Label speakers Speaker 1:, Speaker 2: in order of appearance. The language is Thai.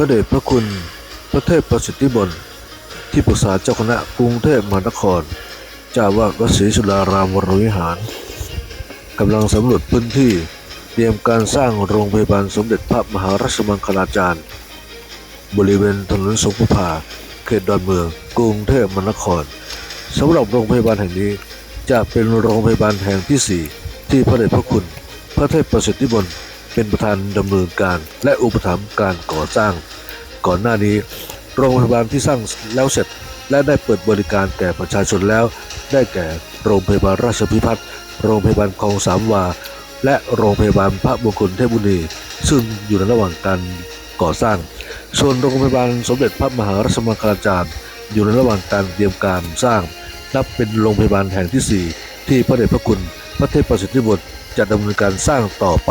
Speaker 1: ระเดชพระคุณ พระเทพประสิทธิบนที่ปรึกษาเจ้าคณะกรุงเทพมหานครจ้าวาดวัดศรีสุดารามวรวิหารกำลังสำรวจพื้นที่เตรียมการสร้างโรงพยาบาลสมเด็จพระมหาราชมังคลาจารย์ บริเวณถนนสงขลาเขตดอนเมืองกรุงเทพมหานครสำหรับโรงพยาบาลแห่งนี้จะเป็นโรงพยาบาลแห่งที่ 4 ที่พระเดชพระคุณ พระเทพประสิทธิบน เป็นประธานดำเนินการและอุปถัมภ์การก่อสร้าง ก่อนหน้านี้ โรงพยาบาลที่สร้างแล้วเสร็จ และได้เปิดบริการแก่ประชาชนแล้ว ได้แก่โรงพยาบาลราชพิพัฒน์โรงพยาบาลคลองสามวา และโรงพยาบาลพระมงคลเทพบุรีซึ่งอยู่ในระหว่างการก่อสร้าง ส่วนโรงพยาบาลสมเด็จพระมหารัชมังคลาจารย์ อยู่ในระหว่างการเตรียมการสร้าง นับเป็นโรงพยาบาลแห่งที่ 4 ที่พระเดชพระคุณ พระเทพประสิทธิบุตรจะดำเนินการสร้างต่อไป